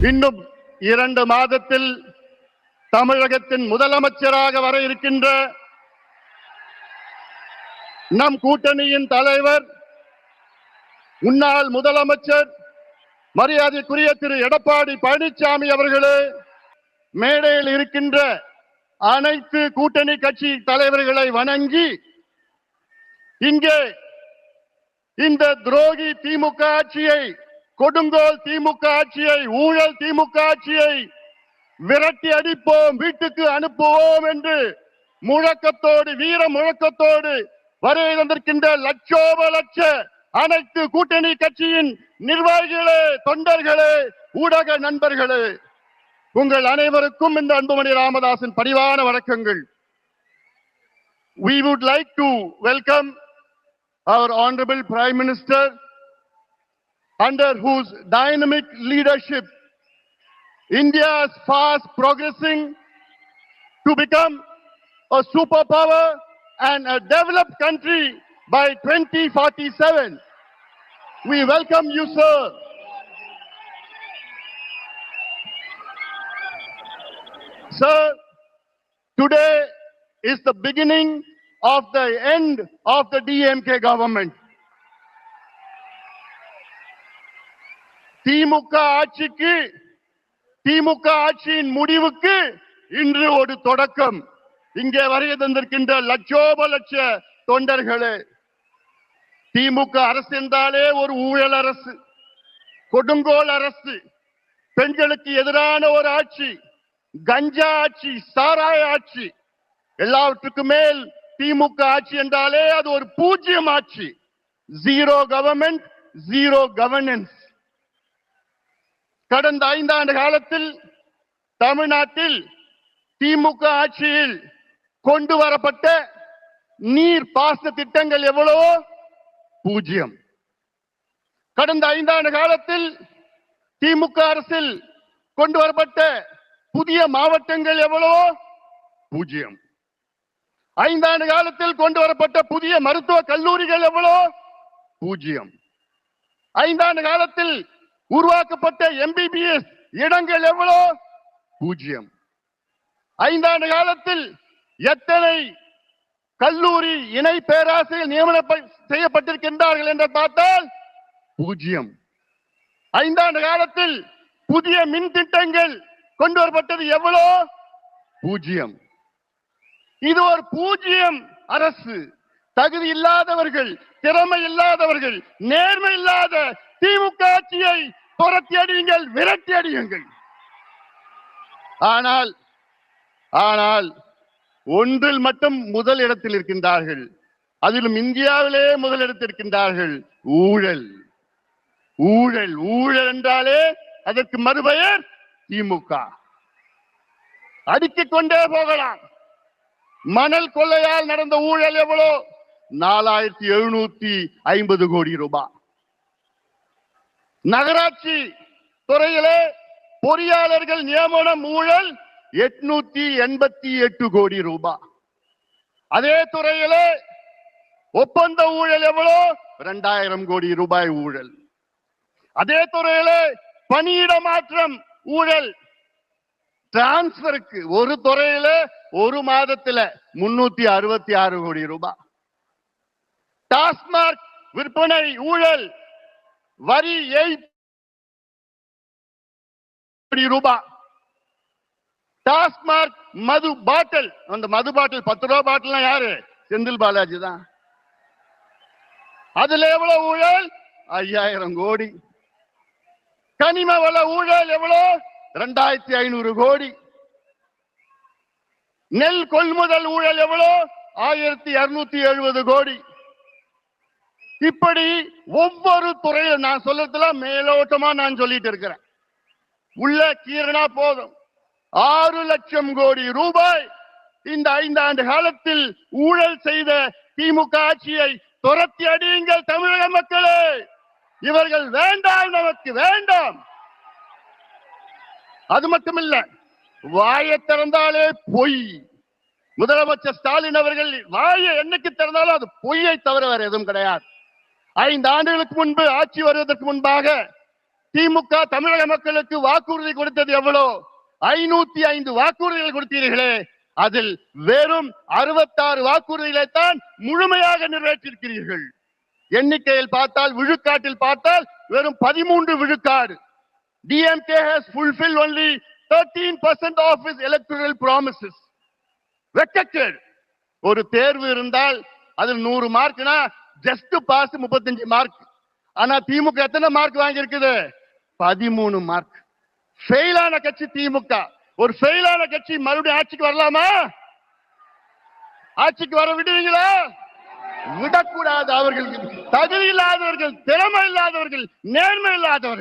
இன்னும் இரண்டு மாதத்தில் தமிழகத்தின் முதலமைச்சராக வர இருக்கின்ற நம் கூட்டணியின் தலைவர் முன்னாள் முதலமைச்சர் மரியாதைக்குரிய திரு எடப்பாடி பழனிசாமி அவர்களே மேடையில் இருக்கின்ற அனைத்து கூட்டணி கட்சி தலைவர்களை வணங்கி இங்கே இந்த துரோகி திமுக ஆட்சியை கொடுங்கோல் திமுக ஆட்சியை ஊழல் திமுக ஆட்சியை விரட்டி அடிப்போம் வீட்டுக்கு அனுப்புவோம் என்று முழக்கத்தோடு வீர முழக்கத்தோடு வருகை தந்திருக்கின்ற லட்சோப லட்ச அனைத்து கூட்டணி கட்சியின் நிர்வாகிகளே தொண்டர்களே ஊடக நண்பர்களே உங்கள் அனைவருக்கும் இந்த அன்புமணி ராமதாசின் பரிவான வணக்கங்கள். We would like to welcome our honorable prime minister under whose dynamic leadership india is fast progressing to become a superpower and a developed country by 2047 we welcome you sir sir today is the beginning of the end of the DMK government. திமுக ஆட்சிக்கு திமுக ஆட்சியின் முடிவுக்கு இன்று ஒரு தொடக்கம். இங்கே வருகை தந்திருக்கின்ற லட்சோப லட்ச தொண்டர்களே திமுக அரசு என்றாலே ஒரு ஊழல் அரசு கொடுங்கோல் அரசு. பெண்களுக்கு எதிரான ஒரு ஆட்சி கஞ்சா ஆட்சி சாராய ஆட்சி. எல்லாவற்றுக்கும் மேல் திமுக ஆட்சி என்றாலே அது ஒரு பூஜ்ஜியம் ஆட்சி. ஜீரோ கவர்மெண்ட் ஜீரோ கவர்னன்ஸ் கடந்த ஐந்தாண்டு காலத்தில் தமிழ்நாட்டில் திமுக ஆட்சியில் கொண்டு வரப்பட்ட நீர் பாசன திட்டங்கள் எவ்வளவோ பூஜ்ஜியம். கடந்த ஐந்தாண்டு காலத்தில் திமுக அரசில் கொண்டு வரப்பட்ட புதிய மாவட்டங்கள் எவ்வளவோ பூஜ்ஜியம். ஐந்தாண்டு காலத்தில் கொண்டு வரப்பட்ட புதிய மருத்துவ கல்லூரிகள் எவ்வளோ பூஜ்ஜியம். ஐந்தாண்டு காலத்தில் உருவாக்கப்பட்ட எம்பிபிஎஸ் இடங்கள் எவ்வளோ? பூஜ்ஜியம். ஐந்தாண்டு காலத்தில் எத்தனை கல்லூரி இணை பேராசிரியர் நியமனம் செய்யப்பட்டிருக்கின்றார்கள் என்று பார்த்தால் பூஜ்ஜியம். ஐந்தாண்டு காலத்தில் புதிய மின் திட்டங்கள் கொண்டு வரப்பட்டது எவ்வளோ? பூஜ்ஜியம். இது ஒரு பூஜ்ஜியம் அரசு. தகுதி இல்லாதவர்கள் திறமை இல்லாதவர்கள் நேர்மை இல்லாத திமுக ஆட்சியை துரத்தி அடியுங்கள் விரட்டி அடியுங்கள் ஆனால் ஆனால் ஒன்றில் மட்டும் முதல் இடத்தில் இருக்கின்றார்கள். அதிலும் இந்தியாவிலே முதலிடத்திருக்கின்றார்கள் ஊழல். ஊழல். ஊழல் என்றாலே அதற்கு மறுபெயர் திமுக. அடுக்கிக் கொண்டே போகலாம். மணல் கொள்ளையால் நடந்த ஊழல் எவ்வளோ? நாலாயிரத்தி எழுநூத்தி ஐம்பது கோடி ரூபாய். நகராட்சி துறையிலே பொறியாளர்கள் நியமனம் ஊழல் எட்நூத்தி எண்பத்தி எட்டு கோடி ரூபாய் அதே துறையிலே ஒப்பந்த ஊழல் எவ்வளோ? இரண்டாயிரம் கோடி ரூபாய் ஊழல். அதே துறையிலே பணியிட மாற்றம் ஊழல். டிரான்ஸ்பருக்கு ஒரு துறையில ஒரு மாதத்துல முன்னூத்தி அறுபத்தி ஆறு கோடி ரூபாய் டாஸ்மாக் விற்பனை ஊழல் வரி ஏய்- ரூபாய் டாஸ்மாக் மது பாட்டில். அந்த மது பாட்டில் பத்து ரூபா பாட்டில் யாரு? செந்தில் பாலாஜி தான். அதுல எவ்வளவு ஊழல்? ஐயாயிரம் கோடி. கனிம வள ஊழல் எவ்வளவு ரெண்டாயிரத்தி ஐநூறு கோடி. நெல் கொள்முதல் ஊழல் எவ்வளவு ஆயிரத்தி இருநூத்தி எழுபது கோடி. இப்படி ஒவ்வொரு துறையில நான் சொல்றதுல மேலோட்டமா நான் சொல்லிட்டு இருக்கிறேன். உள்ள கீரனா போதும். ஆறு லட்சம் கோடி ரூபாய் இந்த ஐந்தாண்டு காலத்தில் ஊழல் செய்த திமுக ஆட்சியை துரத்தி அடியுங்கள் தமிழக மக்களே. இவர்கள் வேண்டாம் நமக்கு வேண்டாம். அது மட்டுமில்ல வாயை திறந்தாலே பொய். முதலமைச்சர் ஸ்டாலின் அவர்கள் வாயை என்னைக்கு திறந்தாலும் அது பொய்யை தவிர வேற எதுவும் கிடையாது. ஐந்து ஆண்டுகளுக்கு முன்பு ஆட்சி வருவதற்கு முன்பாக திமுக தமிழக மக்களுக்கு வாக்குறுதி கொடுத்தது எவ்வளோ? ஐநூத்தி ஐந்து வாக்குறுதிகள் கொடுத்தீர்களே. அதில் வெறும் அறுபத்தாறு வாக்குறுதிகளை தான் முழுமையாக நிறைவேற்றிருக்கிறீர்கள் எண்ணிக்கையில் பார்த்தால் விழுக்காட்டில் பார்த்தால் வெறும் பதிமூன்று விழுக்காடு. DMK has fulfil only thirteen percent of is electoral promises வெக்கக்கேடு. ஒரு தேர்வு இருந்தால் அதில் நூறு மார்க்னா ஜஸ்ட் பாஸ் முப்பத்தஞ்சு மார்க் ஆனா திமுக எத்தனை மார்க் வாங்கி இருக்குது பதிமூணு மார்க் ஃபெயிலான கட்சி திமுக. ஒரு ஃபெயிலான கட்சி மறுபடியும் ஆட்சிக்கு வரலாமா? ஆட்சிக்கு வர விடுவீங்களா? விடக்கூடாது அவர்கள். தகுதி இல்லாதவர்கள் திறமை இல்லாதவர்கள் நேர்மை இல்லாதவர்கள்.